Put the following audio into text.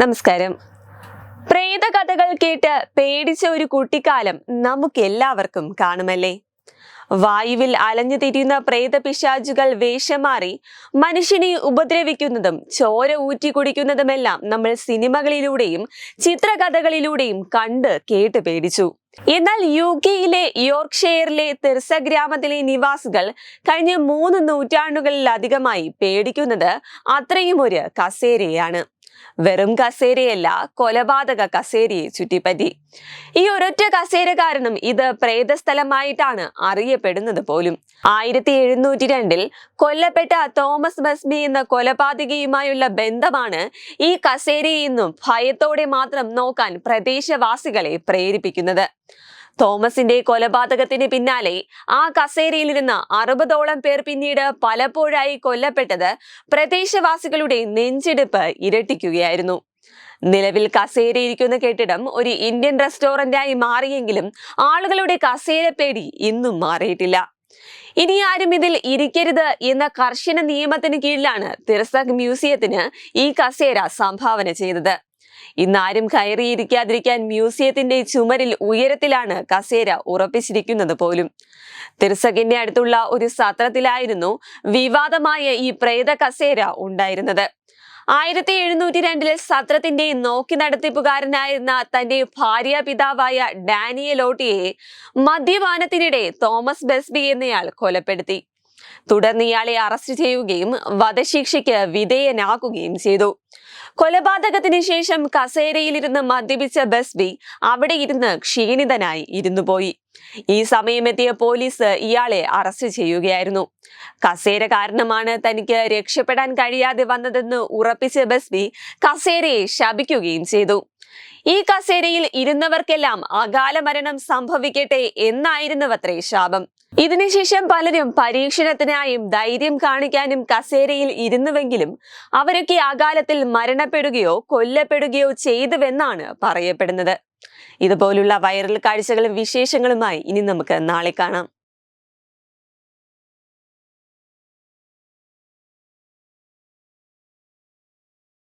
നമസ്കാരം. പ്രേതകഥകൾ കേട്ട് പേടിച്ച ഒരു കുട്ടിക്കാലം നമുക്ക് എല്ലാവർക്കും കാണുമല്ലേ? വായുവിൽ അലഞ്ഞു തിരിയുന്ന പ്രേത പിശാചുകൾ വേഷം മാറി മനുഷ്യനെ ഉപദ്രവിക്കുന്നതും ചോര ഊറ്റി കുടിക്കുന്നതുമെല്ലാം നമ്മൾ സിനിമകളിലൂടെയും ചിത്രകഥകളിലൂടെയും കണ്ട് കേട്ട് പേടിച്ചു. എന്നാൽ യു കെയിലെ യോർക്ക്ഷെയറിലെ തിർസ ഗ്രാമത്തിലെ നിവാസികൾ കഴിഞ്ഞ മൂന്ന് നൂറ്റാണ്ടുകളിലധികമായി പേടിക്കുന്നത് അത്രയും ഒരു കസേരയാണ്. വെറും കസേരയല്ല കൊലപാതക കസേരയെ ചുറ്റിപ്പറ്റി. ഈ ഒരൊറ്റ കസേര കാരണം ഇത് പ്രേതസ്ഥലമായിട്ടാണ് അറിയപ്പെടുന്നത് പോലും. ആയിരത്തി എഴുന്നൂറ്റി രണ്ടിൽ കൊല്ലപ്പെട്ട തോമസ് ബസ്ബി എന്ന കൊലപാതകയുമായുള്ള ബന്ധമാണ് ഈ കസേരയിൽ നിന്നും ഭയത്തോടെ മാത്രം നോക്കാൻ പ്രദേശവാസികളെ പ്രേരിപ്പിക്കുന്നത്. തോമസിന്റെ കൊലപാതകത്തിന് പിന്നാലെ ആ കസേരയിൽ ഇരുന്ന് അറുപതോളം പേർ പിന്നീട് പലപ്പോഴായി കൊല്ലപ്പെട്ടത് പ്രദേശവാസികളുടെ നെഞ്ചെടുപ്പ് ഇരട്ടിക്കുകയായിരുന്നു. നിലവിൽ കസേരയിരിക്കുന്ന കെട്ടിടം ഒരു ഇന്ത്യൻ റെസ്റ്റോറന്റായി മാറിയെങ്കിലും ആളുകളുടെ കസേര പേടി ഇന്നും മാറിയിട്ടില്ല. ഇനി ആരും ഇതിൽ ഇരിക്കരുത് എന്ന കർശന നിയമത്തിന് കീഴിലാണ് തിർസക് മ്യൂസിയത്തിന് ഈ കസേര സംഭാവന ചെയ്തത്. ഇന്നാരും കയറിയിരിക്കാതിരിക്കാൻ മ്യൂസിയത്തിന്റെ ചുമരിൽ ഉയരത്തിലാണ് കസേര ഉറപ്പിച്ചിരിക്കുന്നത് പോലും. തിർസകിന്റെ അടുത്തുള്ള ഒരു സത്രത്തിലായിരുന്നു വിവാദമായ ഈ പ്രേത കസേര ഉണ്ടായിരുന്നത്. ആയിരത്തി എഴുന്നൂറ്റി രണ്ടിലെ സത്രത്തിന്റെ നോക്കി നടത്തിപ്പുകാരനായിരുന്ന തന്റെ ഭാര്യ പിതാവായ ഡാനിയലോട്ടിയെ മദ്യപാനത്തിനിടെ തോമസ് ബെസ്ബി എന്നയാൾ കൊലപ്പെടുത്തി. തുടർന്ന് ഇയാളെ അറസ്റ്റ് ചെയ്യുകയും വധശിക്ഷയ്ക്ക് വിധേയനാക്കുകയും ചെയ്തു. കൊലപാതകത്തിന് ശേഷം കസേരയിലിരുന്ന് മദ്യപിച്ച ബസ്ബി അവിടെ ഇരുന്ന് ക്ഷീണിതനായി ഇരുന്നുപോയി. ഈ സമയമെത്തിയ പോലീസ് ഇയാളെ അറസ്റ്റ് ചെയ്യുകയായിരുന്നു. കസേര കാരണമാണ് തനിക്ക് രക്ഷപ്പെടാൻ കഴിയാതെ വന്നതെന്ന് ഉറപ്പിച്ച ബസ്ബി കസേരയെ ശപിക്കുകയും ചെയ്തു. ഈ കസേരയിൽ ഇരുന്നവർക്കെല്ലാം അകാല മരണം സംഭവിക്കട്ടെ എന്നായിരുന്നുവത്രേ ശാപം. ഇതിനുശേഷം പലരും പരീക്ഷണത്തിനായും ധൈര്യം കാണിക്കാനും കസേരയിൽ ഇരുന്നുവെങ്കിലും അവരൊക്കെ അകാലത്തിൽ മരണപ്പെടുകയോ കൊല്ലപ്പെടുകയോ ചെയ്തുവെന്നാണ് പറയപ്പെടുന്നത്. ഇതുപോലുള്ള വൈറൽ കാഴ്ചകളും വിശേഷങ്ങളുമായി ഇനി നമുക്ക് നാളെ കാണാം.